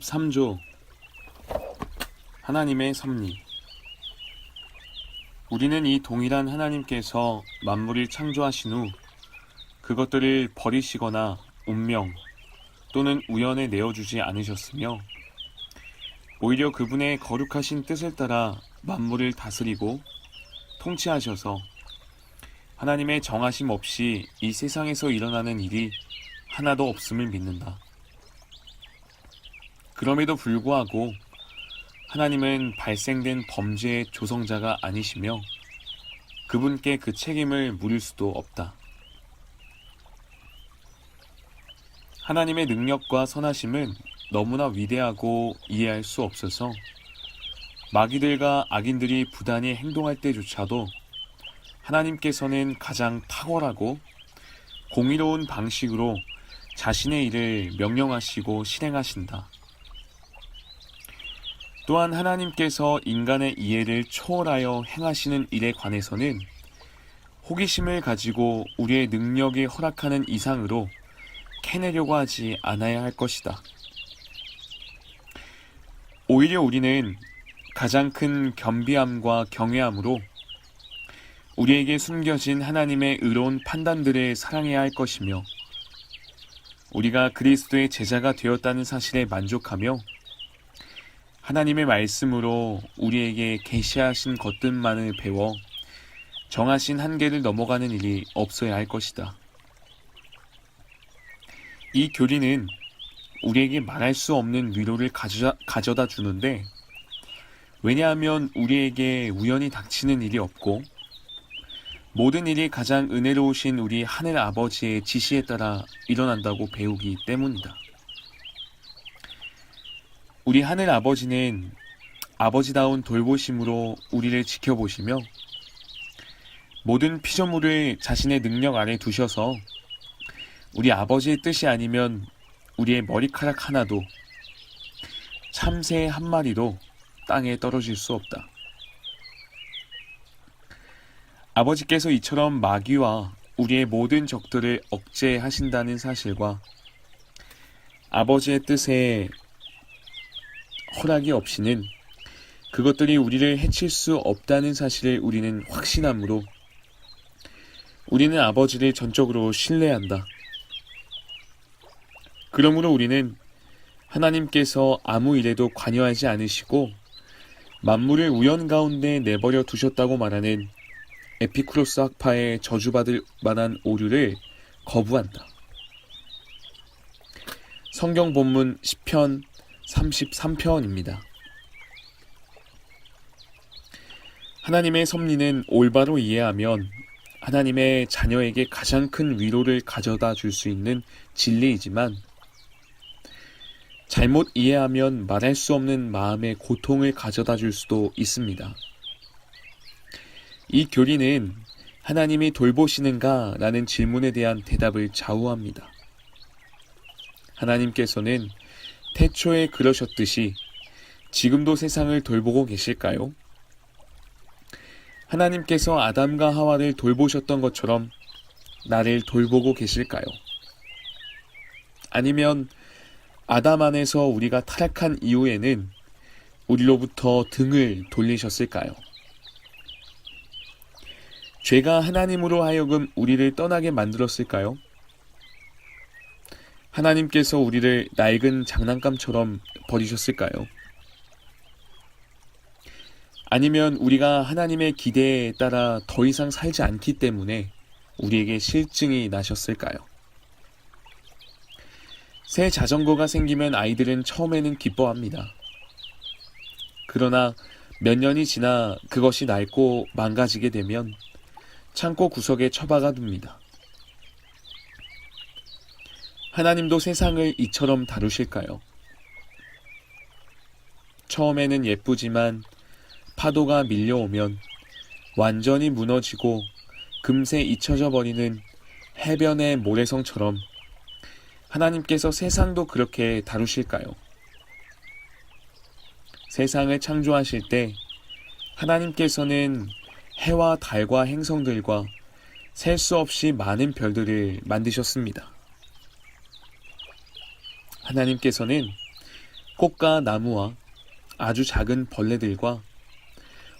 13조 하나님의 섭리 우리는 이 동일한 하나님께서 만물을 창조하신 후 그것들을 버리시거나 운명 또는 우연에 내어주지 않으셨으며 오히려 그분의 거룩하신 뜻을 따라 만물을 다스리고 통치하셔서 하나님의 정하심 없이 이 세상에서 일어나는 일이 하나도 없음을 믿는다. 그럼에도 불구하고 하나님은 발생된 범죄의 조성자가 아니시며 그분께 그 책임을 물을 수도 없다. 하나님의 능력과 선하심은 너무나 위대하고 이해할 수 없어서 마귀들과 악인들이 부단히 행동할 때조차도 하나님께서는 가장 탁월하고 공의로운 방식으로 자신의 일을 명령하시고 실행하신다. 또한 하나님께서 인간의 이해를 초월하여 행하시는 일에 관해서는 호기심을 가지고 우리의 능력이 허락하는 이상으로 캐내려고 하지 않아야 할 것이다. 오히려 우리는 가장 큰 겸비함과 경외함으로 우리에게 숨겨진 하나님의 의로운 판단들을 사랑해야 할 것이며 우리가 그리스도의 제자가 되었다는 사실에 만족하며 하나님의 말씀으로 우리에게 계시하신 것들만을 배워 정하신 한계를 넘어가는 일이 없어야 할 것이다. 이 교리는 우리에게 말할 수 없는 위로를 가져다, 가져다 주는데 왜냐하면 우리에게 우연히 닥치는 일이 없고 모든 일이 가장 은혜로우신 우리 하늘 아버지의 지시에 따라 일어난다고 배우기 때문이다. 우리 하늘 아버지는 아버지다운 돌보심으로 우리를 지켜보시며 모든 피조물을 자신의 능력 아래 두셔서 우리 아버지의 뜻이 아니면 우리의 머리카락 하나도 참새 한 마리도 땅에 떨어질 수 없다. 아버지께서 이처럼 마귀와 우리의 모든 적들을 억제하신다는 사실과 아버지의 뜻에 허락이 없이는 그것들이 우리를 해칠 수 없다는 사실을 우리는 확신함으로 우리는 아버지를 전적으로 신뢰한다. 그러므로 우리는 하나님께서 아무 일에도 관여하지 않으시고 만물을 우연 가운데 내버려 두셨다고 말하는 에피쿠로스 학파의 저주받을 만한 오류를 거부한다. 성경 본문 10편 33편입니다. 하나님의 섭리는 올바로 이해하면 하나님의 자녀에게 가장 큰 위로를 가져다 줄 수 있는 진리이지만 잘못 이해하면 말할 수 없는 마음의 고통을 가져다 줄 수도 있습니다. 이 교리는 하나님이 돌보시는가? 라는 질문에 대한 대답을 좌우합니다. 하나님께서는 태초에 그러셨듯이 지금도 세상을 돌보고 계실까요? 하나님께서 아담과 하와를 돌보셨던 것처럼 나를 돌보고 계실까요? 아니면 아담 안에서 우리가 타락한 이후에는 우리로부터 등을 돌리셨을까요? 죄가 하나님으로 하여금 우리를 떠나게 만들었을까요? 하나님께서 우리를 낡은 장난감처럼 버리셨을까요? 아니면 우리가 하나님의 기대에 따라 더 이상 살지 않기 때문에 우리에게 실증이 나셨을까요? 새 자전거가 생기면 아이들은 처음에는 기뻐합니다. 그러나 몇 년이 지나 그것이 낡고 망가지게 되면 창고 구석에 처박아 둡니다. 하나님도 세상을 이처럼 다루실까요? 처음에는 예쁘지만 파도가 밀려오면 완전히 무너지고 금세 잊혀져 버리는 해변의 모래성처럼 하나님께서 세상도 그렇게 다루실까요? 세상을 창조하실 때 하나님께서는 해와 달과 행성들과 셀 수 없이 많은 별들을 만드셨습니다. 하나님께서는 꽃과 나무와 아주 작은 벌레들과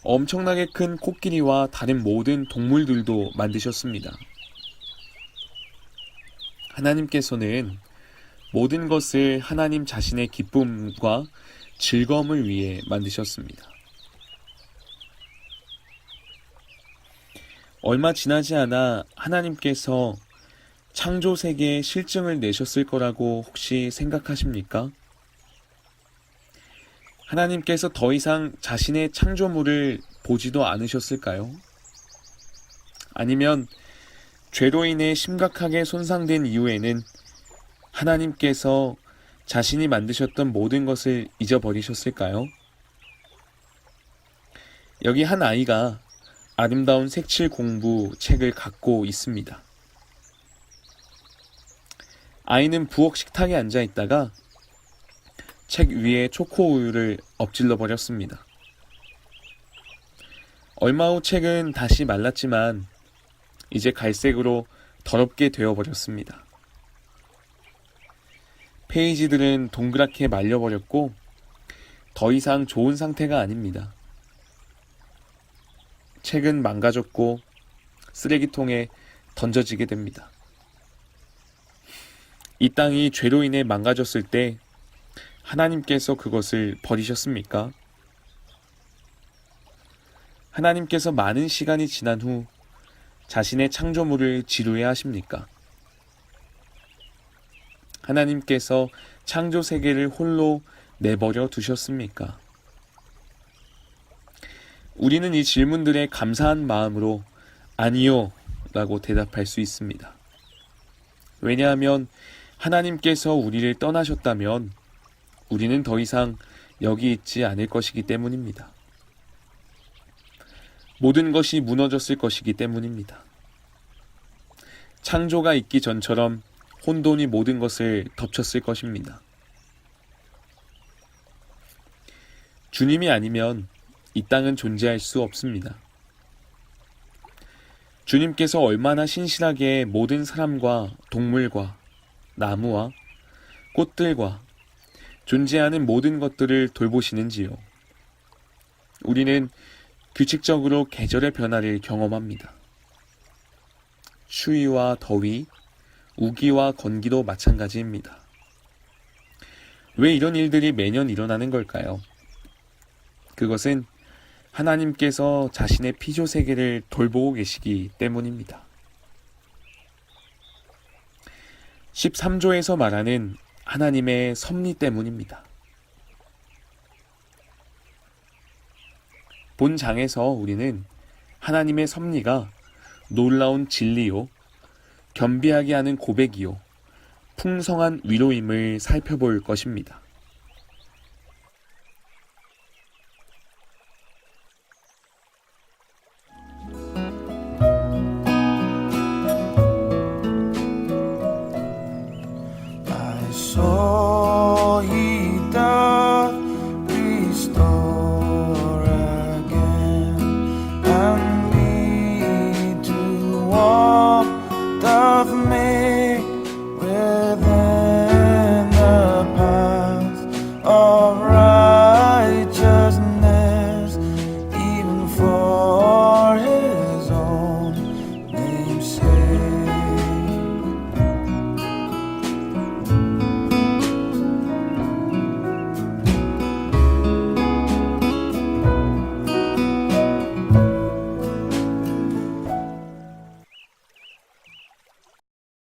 엄청나게 큰 코끼리와 다른 모든 동물들도 만드셨습니다. 하나님께서는 모든 것을 하나님 자신의 기쁨과 즐거움을 위해 만드셨습니다. 얼마 지나지 않아 하나님께서 창조 세계에 실증을 내셨을 거라고 혹시 생각하십니까? 하나님께서 더 이상 자신의 창조물을 보지도 않으셨을까요? 아니면 죄로 인해 심각하게 손상된 이후에는 하나님께서 자신이 만드셨던 모든 것을 잊어버리셨을까요? 여기 한 아이가 아름다운 색칠 공부 책을 갖고 있습니다. 아이는 부엌 식탁에 앉아 있다가 책 위에 초코 우유를 엎질러 버렸습니다. 얼마 후 책은 다시 말랐지만 이제 갈색으로 더럽게 되어 버렸습니다. 페이지들은 동그랗게 말려버렸고 더 이상 좋은 상태가 아닙니다. 책은 망가졌고 쓰레기통에 던져지게 됩니다. 이 땅이 죄로 인해 망가졌을 때 하나님께서 그것을 버리셨습니까? 하나님께서 많은 시간이 지난 후 자신의 창조물을 지루해 하십니까? 하나님께서 창조 세계를 홀로 내버려 두셨습니까? 우리는 이 질문들에 감사한 마음으로 아니요 라고 대답할 수 있습니다. 왜냐하면 하나님께서 우리를 떠나셨다면 우리는 더 이상 여기 있지 않을 것이기 때문입니다. 모든 것이 무너졌을 것이기 때문입니다. 창조가 있기 전처럼 혼돈이 모든 것을 덮쳤을 것입니다. 주님이 아니면 이 땅은 존재할 수 없습니다. 주님께서 얼마나 신실하게 모든 사람과 동물과 나무와 꽃들과 존재하는 모든 것들을 돌보시는지요. 우리는 규칙적으로 계절의 변화를 경험합니다. 추위와 더위, 우기와 건기도 마찬가지입니다. 왜 이런 일들이 매년 일어나는 걸까요? 그것은 하나님께서 자신의 피조 세계를 돌보고 계시기 때문입니다. 13조에서 말하는 하나님의 섭리 때문입니다. 본 장에서 우리는 하나님의 섭리가 놀라운 진리요, 겸비하게 하는 고백이요, 풍성한 위로임을 살펴볼 것입니다.